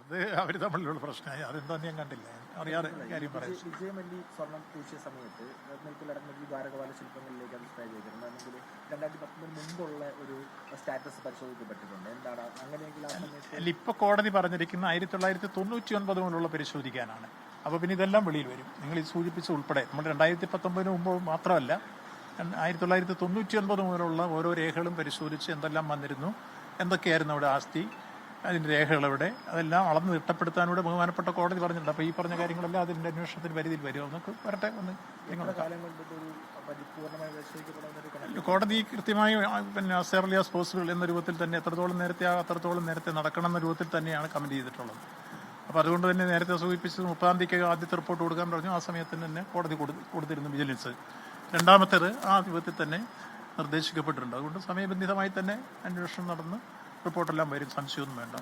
അത് അവർ തമ്മിലുള്ള പ്രശ്നമായി. അതെന്താന്ന് ഞാൻ കണ്ടില്ല? അറിയാതെ കാര്യം പറയാം. വിജയ്- വിജയമല്ലി സ്വർണം പൂശിയ സമയത്ത് നെൽക്കിലടങ്ങി ദ്വാരകപാല ശില്പങ്ങളിലേക്ക് അത് സ്റ്റേ ചെയ്തിരുന്നു. അല്ലെങ്കിൽ രണ്ടായിരത്തി പത്തൊമ്പതിന് മുമ്പുള്ള ഒരു സ്റ്റാറ്റസ് പരിശോധിക്കപ്പെട്ടിട്ടുണ്ട്. എന്താണ്? അങ്ങനെയെങ്കിൽ ആ സമയത്ത് ഇപ്പൊ കോടതി പറഞ്ഞിരിക്കുന്ന ആയിരത്തി തൊള്ളായിരത്തി തൊണ്ണൂറ്റി ഒൻപത് മുതലുള്ള പരിശോധിക്കാനാണ്. അപ്പോൾ പിന്നെ ഇതെല്ലാം വെളിയിൽ വരും. നിങ്ങൾ ഈ സൂചിപ്പിച്ച ഉൾപ്പെടെ. നമ്മൾ രണ്ടായിരത്തി പത്തൊമ്പതിന് മുമ്പ് മാത്രമല്ല ആയിരത്തി തൊള്ളായിരത്തി തൊണ്ണൂറ്റി ഒൻപത് മുതലുള്ള ഓരോ രേഖകളും പരിശോധിച്ച് എന്തെല്ലാം വന്നിരുന്നു എന്തൊക്കെയായിരുന്നു അവിടെ ആസ്തി അതിന്റെ രേഖകളെവിടെ അതെല്ലാം അളന്ന് തിട്ടപ്പെടുത്താനൂടെ ബഹുമാനപ്പെട്ട കോടതി പറഞ്ഞിട്ടുണ്ട്. അപ്പോൾ ഈ പറഞ്ഞ കാര്യങ്ങളെല്ലാം അതിന്റെ അന്വേഷണത്തിന് പരിധിയിൽ വരും. എന്നൊക്കെ വരട്ടെ ഒന്ന്. കോടതി കൃത്യമായി പിന്നെ അസേർലി ആസ് പോസിബിൾ എന്ന രൂപത്തിൽ തന്നെ എത്രത്തോളം നേരത്തെ ആ അത്രത്തോളം നേരത്തെ നടക്കണം എന്ന രൂപത്തിൽ തന്നെയാണ് കമന്റ് ചെയ്തിട്ടുള്ളത്. അപ്പോൾ അതുകൊണ്ട് തന്നെ നേരത്തെ സൂചിപ്പിച്ചത് മുപ്പതാം തീയതിക്ക് ആദ്യത്തെ റിപ്പോർട്ട് കൊടുക്കാൻ പറഞ്ഞു. ആ സമയത്തിന് തന്നെ കോടതി കൊടുത്തിരുന്നു വിജിലൻസ്. രണ്ടാമത്തേത് ആ രൂപത്തിൽ തന്നെ നിർദ്ദേശിക്കപ്പെട്ടിട്ടുണ്ട്. അതുകൊണ്ട് സമയബന്ധിതമായി തന്നെ അന്വേഷണം നടന്ന് റിപ്പോർട്ടെല്ലാം വരും. സംശയമൊന്നും വേണ്ട.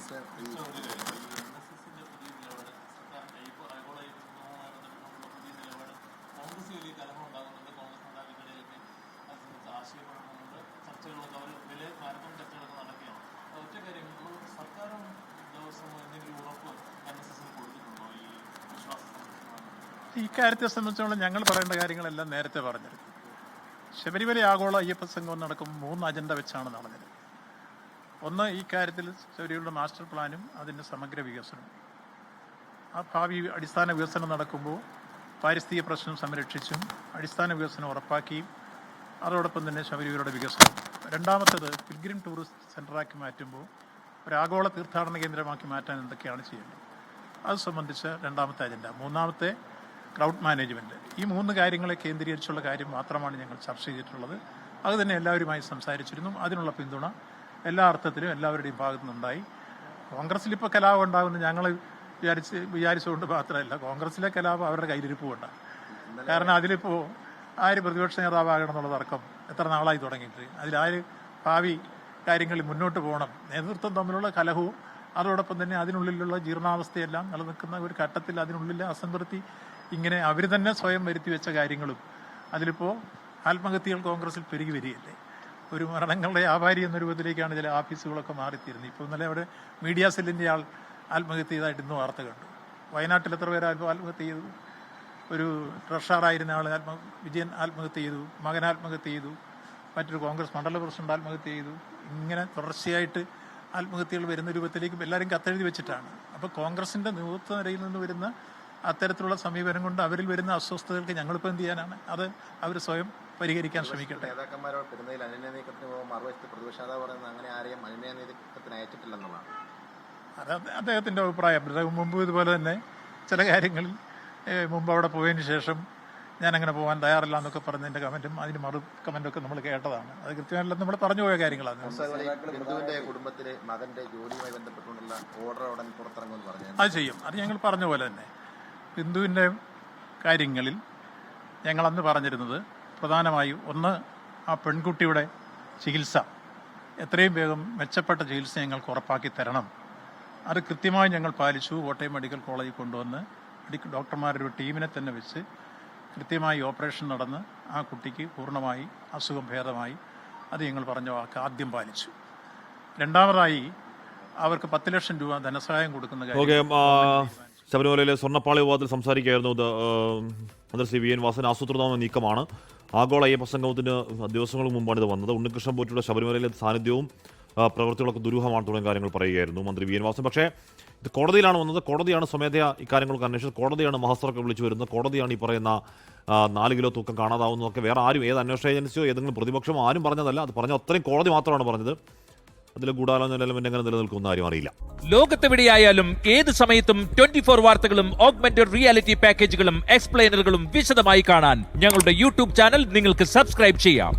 ഈ കാര്യത്തെ സംബന്ധിച്ചോളം ഞങ്ങൾ പറയേണ്ട കാര്യങ്ങളെല്ലാം നേരത്തെ പറഞ്ഞിരുന്നു ശബരിമല ആഗോള അയ്യപ്പ സംഗമം നടക്കും മൂന്ന് അജണ്ട വെച്ചാണ് നടന്നത് ഒന്ന് ഈ കാര്യത്തിൽ ശബരിമലയുടെ മാസ്റ്റർ പ്ലാനും അതിന്റെ സമഗ്ര വികസനം ആ ഭാവി അടിസ്ഥാന വികസനം നടക്കുമ്പോൾ പാരിസ്ഥിതിക പ്രശ്നം സംരക്ഷിച്ചും അടിസ്ഥാന വികസനം ഉറപ്പാക്കിയും അതോടൊപ്പം തന്നെ ശബരിമലയുടെ വികസനം. രണ്ടാമത്തേത് പിൽഗ്രിം ടൂറിസ്റ്റ് സെന്ററാക്കി മാറ്റുമ്പോൾ ഒരു ആഗോള തീർത്ഥാടന കേന്ദ്രമാക്കി മാറ്റാൻ എന്തൊക്കെയാണ് ചെയ്യേണ്ടത്? അത് സംബന്ധിച്ച രണ്ടാമത്തെ അജണ്ട മൂന്നാമത്തെ ക്രൗഡ് മാനേജ്മെന്റ് ഈ മൂന്ന് കാര്യങ്ങളെ കേന്ദ്രീകരിച്ചുള്ള കാര്യം മാത്രമാണ് ഞങ്ങൾ ചർച്ച ചെയ്തിട്ടുള്ളത്. അത് തന്നെ എല്ലാവരുമായി സംസാരിച്ചിരുന്നു. അതിനുള്ള പിന്തുണ എല്ലാ അർത്ഥത്തിലും എല്ലാവരുടെയും ഭാഗത്തു നിന്നുണ്ടായി കോൺഗ്രസിൽ ഇപ്പോൾ കലാപം ഉണ്ടാകുമെന്ന് ഞങ്ങൾ വിചാരിച്ച് വിചാരിച്ചുകൊണ്ട് മാത്രമല്ല കോൺഗ്രസിലെ കലാപം അവരുടെ കയ്യിലിരിപ്പുണ്ട് കാരണം അതിലിപ്പോൾ ആര് പ്രതിപക്ഷ നേതാവാകണം എന്നുള്ള തർക്കം എത്ര നാളായി തുടങ്ങിയിട്ട്. അതിലാര് ഭാവി കാര്യങ്ങളിൽ മുന്നോട്ട് പോകണം നേതൃത്വം തമ്മിലുള്ള കലഹവും അതോടൊപ്പം തന്നെ അതിനുള്ളിലുള്ള ജീർണാവസ്ഥയെല്ലാം നിലനിൽക്കുന്ന ഒരു ഘട്ടത്തിൽ അതിനുള്ളിലെ അസംതൃപ്തി ഇങ്ങനെ അവർ തന്നെ സ്വയം വരുത്തി വെച്ച കാര്യങ്ങളും അതിലിപ്പോൾ ആത്മഹത്യകൾ കോൺഗ്രസിൽ പെരുകി വരികയല്ലേ. ഒരു മരണങ്ങളുടെ വ്യാപാരി എന്ന രൂപത്തിലേക്കാണ് ചില ഓഫീസുകളൊക്കെ മാറിത്തീരുന്നത് ഇപ്പോൾ ഇന്നലെ അവിടെ മീഡിയ സെല്ലിന്റെ ആൾ ആത്മഹത്യ ചെയ്തതായിട്ട് ഇന്ന് വാർത്ത കണ്ടു. വയനാട്ടിൽ എത്ര പേർ ആത്മ- ആത്മഹത്യ ചെയ്തു? ഒരു ട്രഷറായിരുന്ന ആൾ ആത്മ വിജയൻ ആത്മഹത്യ ചെയ്തു മകൻ ആത്മഹത്യ ചെയ്തു മറ്റൊരു കോൺഗ്രസ് മണ്ഡല പ്രസിഡന്റ് ആത്മഹത്യ ചെയ്തു. ഇങ്ങനെ തുടർച്ചയായിട്ട് ആത്മഹത്യകൾ വരുന്ന രൂപത്തിലേക്ക് എല്ലാവരും കത്തെഴുതി വെച്ചിട്ടാണ്. അപ്പോൾ കോൺഗ്രസിന്റെ നേതൃത്വ നിരയിൽ നിന്ന് വരുന്ന അത്തരത്തിലുള്ള സമീപനം കൊണ്ട് അവരിൽ വരുന്ന അസ്വസ്ഥതകൾക്ക് ഞങ്ങളിപ്പോൾ എന്ത് ചെയ്യാനാണ്? അത് അവർ സ്വയം പരിഹരിക്കാൻ ശ്രമിക്കട്ടെ. നേതാക്കന്മാരോട് പെരുന്നതിൽ അനന്യ നീക്കത്തിന് പോകുമ്പോൾ മറുവശത്ത് പ്രതിപക്ഷ നേതാവ് പറയുന്നത് അങ്ങനെ ആരെയും അനന്യ നീക്കത്തിന് അയച്ചിട്ടില്ലെന്നുള്ളതാണ്. അത് അദ്ദേഹത്തിന്റെ അദ്ദേഹത്തിന്റെ അഭിപ്രായം. അദ്ദേഹം മുമ്പ് ഇതുപോലെ തന്നെ ചില കാര്യങ്ങളിൽ മുമ്പ് അവിടെ പോയതിന് ശേഷം ഞാൻ അങ്ങനെ പോകാൻ തയ്യാറില്ല എന്നൊക്കെ പറഞ്ഞതിന്റെ കമന്റും അതിന് മറു കമന്റൊക്കെ നമ്മൾ കേട്ടതാണ്. അത് കൃത്യമായിട്ടുള്ള നമ്മൾ പറഞ്ഞു പോയ കാര്യങ്ങളാണ്. കുടുംബത്തിലെ മകന്റെ ജോലിയുമായി ബന്ധപ്പെട്ടുകൊണ്ടുള്ള ഓർഡർ ഉടൻ പുറത്തിറങ്ങുമെന്ന് പറഞ്ഞു അത് ചെയ്യും. അത് ഞങ്ങൾ പറഞ്ഞ പോലെ തന്നെ. ബിന്ദുവിന്റെ കാര്യങ്ങളിൽ ഞങ്ങൾ അന്ന് പറഞ്ഞിരുന്നത് പ്രധാനമായും ഒന്ന് ആ പെൺകുട്ടിയുടെ ചികിത്സ. എത്രയും വേഗം മെച്ചപ്പെട്ട ചികിത്സ ഞങ്ങൾക്ക് ഉറപ്പാക്കി തരണം. അത് കൃത്യമായി ഞങ്ങൾ പാലിച്ചു. കോട്ടയം മെഡിക്കൽ കോളേജിൽ കൊണ്ടുവന്ന് മെഡിക്കൽ ഡോക്ടർമാരുടെ ഒരു ടീമിനെ തന്നെ വെച്ച് കൃത്യമായി ഓപ്പറേഷൻ നടന്ന് ആ കുട്ടിക്ക് പൂർണമായി അസുഖം ഭേദമായി. അത് ഞങ്ങൾ പറഞ്ഞ വാക്ക് ആദ്യം പാലിച്ചു. രണ്ടാമതായി അവർക്ക് പത്ത് ലക്ഷം രൂപ ധനസഹായം കൊടുക്കുന്ന കാര്യം ശബരിമലയിലെ സ്വർണപ്പാളി വിവാദത്തിൽ സംസാരിക്കുകയായിരുന്നു മന്ത്രി സി വി എൻ വാസൻ. ആസൂത്രിതമായ നീക്കമാണ്. ആഗോള അയ്യപ്പ സംഗമത്തിന് ദിവസങ്ങൾക്ക് മുമ്പാണ് ഇത് വന്നത്. ഉണ്ണികൃഷ്ണൻ പോറ്റിയുടെ ശബരിമലയിലെ സാന്നിധ്യവും പ്രവൃത്തികളൊക്കെ ദുരൂഹമാണ് തുടങ്ങിയ കാര്യങ്ങൾ പറയുകയായിരുന്നു മന്ത്രി വി എൻ വാസൻ. പക്ഷേ ഇത് കോടതിയിലാണ് വന്നത്. കോടതിയാണ് സ്വമേധയാ ഇക്കാര്യങ്ങൾക്ക് അന്വേഷിച്ചത്. കോടതിയാണ് മഹസ്ത്രമൊക്കെ വിളിച്ചു വരുന്നത്. കോടതിയാണ് ഈ പറയുന്ന നാല് കിലോ തൂക്കം കാണാതാവുന്നതൊക്കെ വേറെ ആരും ഏത് അന്വേഷണ ഏജൻസിയോ ഏതെങ്കിലും പ്രതിപക്ഷമോ ആരും പറഞ്ഞതല്ല. അത് പറഞ്ഞ അത്രയും കോടതി മാത്രമാണ് പറഞ്ഞത്. അതിൽ ഗൂഢാലോചന എലമെന്റ് എങ്ങനെ നിലനിൽക്കുന്ന ആരും അറിയില്ല. ലോകത്തെവിടെയായാലും ഏത് സമയത്തും ട്വന്റി ഫോർ വാർത്തകളും ഓഗ്മെന്റഡ് റിയാലിറ്റി പാക്കേജുകളും എക്സ്പ്ലെയിനറുകളും വിശദമായി കാണാൻ ഞങ്ങളുടെ യൂട്യൂബ് ചാനൽ നിങ്ങൾക്ക് സബ്സ്ക്രൈബ് ചെയ്യാം.